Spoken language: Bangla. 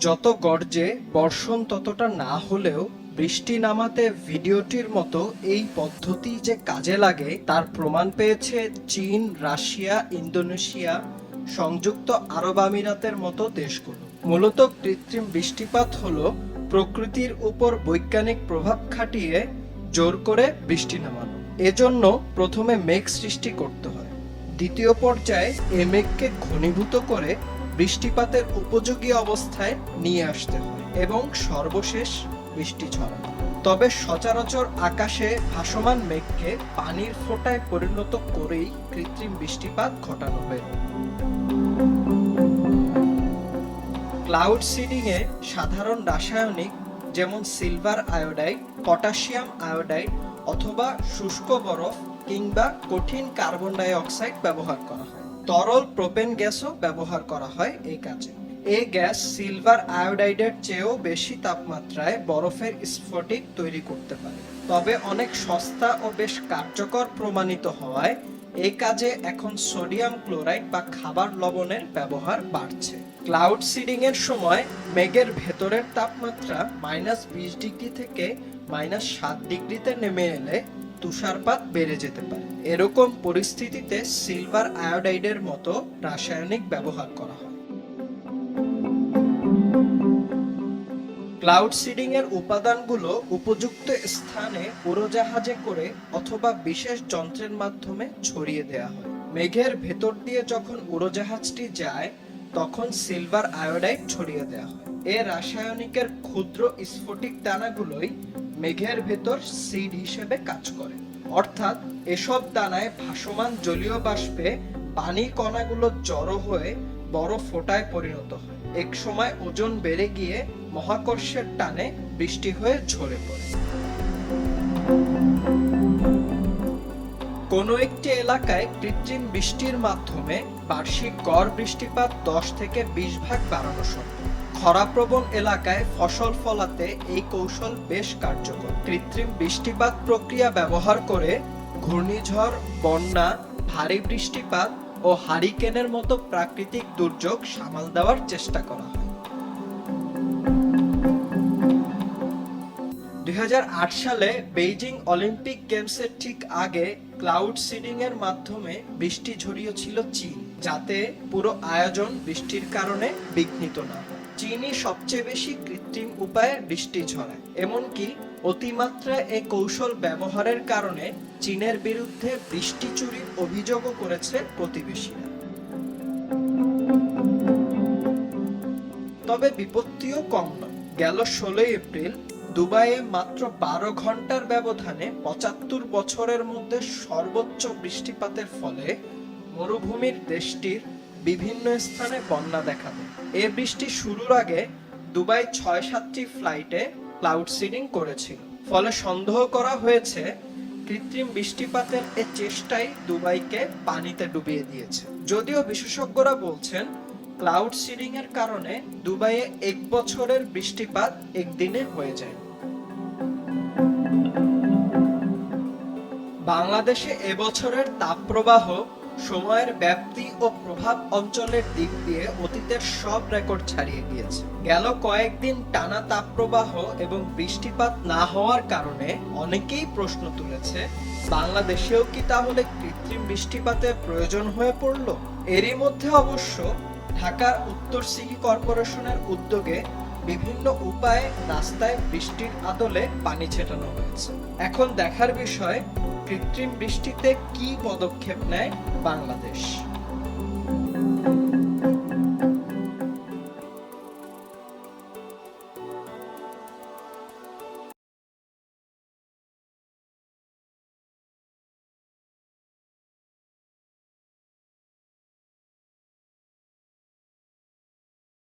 যত গর্জে বর্ষণ ততটা না হলেও বৃষ্টি নামাতে ভিডিওটির মতো এই পদ্ধতি যে কাজে লাগে, তার প্রমাণ পেয়েছে চীন, রাশিয়া, ইন্দোনেশিয়া, সংযুক্ত আরব আমিরাতের মতো দেশগুলো। মূলত কৃত্রিম বৃষ্টিপাত হল প্রকৃতির উপর বৈজ্ঞানিক প্রভাব খাটিয়ে জোর করে বৃষ্টি নামানো। এজন্য প্রথমে মেঘ সৃষ্টি করতে দ্বিতীয় পর্যায়ে এ মেঘকে ঘনীভূত করে বৃষ্টিপাতের উপযোগী অবস্থায় নিয়ে আসতে হয় এবং সর্বশেষ বৃষ্টি ছড়ানো তবে সচরাচর আকাশে ভাসমান মেঘকে পানির ফোঁটায় পরিণত করেই কৃত্রিম বৃষ্টিপাত ঘটানো হয়। ক্লাউড সিডিং এ সাধারণ রাসায়নিক যেমন সিলভার আয়োডাইড, পটাশিয়াম আয়োডাইড অথবা শুষ্ক বরফ কিংবা কঠিন কার্বন ডাই অক্সাইড ব্যবহার করা হয়। তরল প্রোপেন গ্যাসও ব্যবহার করা হয় এই কাজে। এই গ্যাস সিলভার আয়োডাইডের চেয়েও বেশি তাপমাত্রায় বরফের স্ফটিক তৈরি করতে পারে। তবে অনেক সস্তা ও বেশ কার্যকর প্রমাণিত হওয়ায় এই কাজে এখন সোডিয়াম ক্লোরাইড বা খাবার লবণের ব্যবহার বাড়ছে। ক্লাউড সিডিং এর সময় মেঘের ভেতরের তাপমাত্রা মাইনাস বিশ ডিগ্রি থেকে মাইনাস সাত ডিগ্রিতে নেমে এলে তুষারপাত বেড়ে যেতে পারে। এরকম পরিস্থিতিতে সিলভার আয়োডাইডের মতো রাসায়নিক ব্যবহার করা হয়। ক্লাউড সিডিং এর উপাদানগুলো উপযুক্ত স্থানে উড়োজাহাজে করে অথবা বিশেষ যন্ত্রের মাধ্যমে ছড়িয়ে দেওয়া হয়। মেঘের ভেতর দিয়ে যখন উড়োজাহাজটি যায়, তখন সিলভার আয়োডাইড ছড়িয়ে দেওয়া হয়। এ রাসায়নিকের ক্ষুদ্র স্ফটিক দানাগুলোই মেঘের ভেতর সিড হিসেবে কাজ করে। অর্থাৎ এসব দানায় ভাসমান জলীয় বাষ্পে পানি কণাগুলো জড়ো হয়ে বড় ফোঁটায় পরিণত হয়। এক সময় ওজন বেড়ে গিয়ে মহাকর্ষের টানে বৃষ্টি হয়ে ঝরে পড়ে। কোনো একটি এলাকায় কৃত্রিম বৃষ্টির মাধ্যমে বার্ষিক গড় বৃষ্টিপাত দশ থেকে বিশ ভাগ বাড়ানো সম্ভব। খরাপ্রবণ এলাকায় ফসল ফলাতে এই কৌশল বেশ কার্যকর। কৃত্রিম বৃষ্টিপাত প্রক্রিয়া ব্যবহার করে ঘূর্ণিঝড়, বন্যা, ভারী বৃষ্টিপাত ও হারিকেনের মতো প্রাকৃতিক দুর্যোগ সামাল দেওয়ার চেষ্টা করা হয়। দুই হাজার আট সালে বেইজিং অলিম্পিক গেমসের ঠিক আগে ক্লাউড সিডিং এর মাধ্যমে বৃষ্টি ঝরিয়েছিল চীন, যাতে পুরো আয়োজন বৃষ্টির কারণে বিঘ্নিত না চীনই সবচেয়ে বেশি কৃত্রিম উপায়ে বৃষ্টি ঝরায় এমনকি অতিমাত্রায় এ কৌশল ব্যবহারের কারণে চীনের বিরুদ্ধে বৃষ্টি চুরির অভিযোগও করেছে প্রতিবেশীরা। তবে বিপত্তিও কম নয়। গেল ষোলোই এপ্রিল, দুবাইয়ে মাত্র বারো ঘণ্টার ব্যবধানে পঁচাত্তর বছরের মধ্যে সর্বোচ্চ বৃষ্টিপাতের ফলে মরুভূমির দেশটির বিভিন্ন স্থানে বন্যা দেখা দেয়। এ বৃষ্টি শুরুর আগে দুবাই ছয় সাতটি ফ্লাইটে ক্লাউড সিডিং করেছিল। ফলে সন্দেহ করা হয়েছে, কৃত্রিম বৃষ্টিপাতের এ চেষ্টাই দুবাইকে পানিতে ডুবিয়ে দিয়েছে। যদিও বিশেষজ্ঞরা বলছেন, ক্লাউড সিডিং এর কারণে দুবাইয়ে এক বছরের বৃষ্টিপাত একদিনে হয়ে যায়। বাংলাদেশে এবছরের তাপপ্রবাহ সময়ের ব্যাপ্তি ও প্রভাব অঞ্চলের দিক দিয়ে অতীতের সব রেকর্ড ছাড়িয়ে গিয়েছে। গেল কয়েকদিন টানা তাপপ্রবাহ এবং বৃষ্টিপাত না হওয়ার কারণে অনেকেই প্রশ্ন তুলেছে, বাংলাদেশেও কি তাহলে কৃত্রিম বৃষ্টিপাতের প্রয়োজন হয়ে পড়ল? এরই মধ্যে অবশ্য ঢাকার উত্তর সিটি কর্পোরেশনের উদ্যোগে বিভিন্ন উপায়ে রাস্তায় বৃষ্টির আদলে পানি ছেটানো হয়েছে। এখন দেখার বিষয় কৃত্রিম বৃষ্টিতে কি পদক্ষেপ নেয় বাংলাদেশ?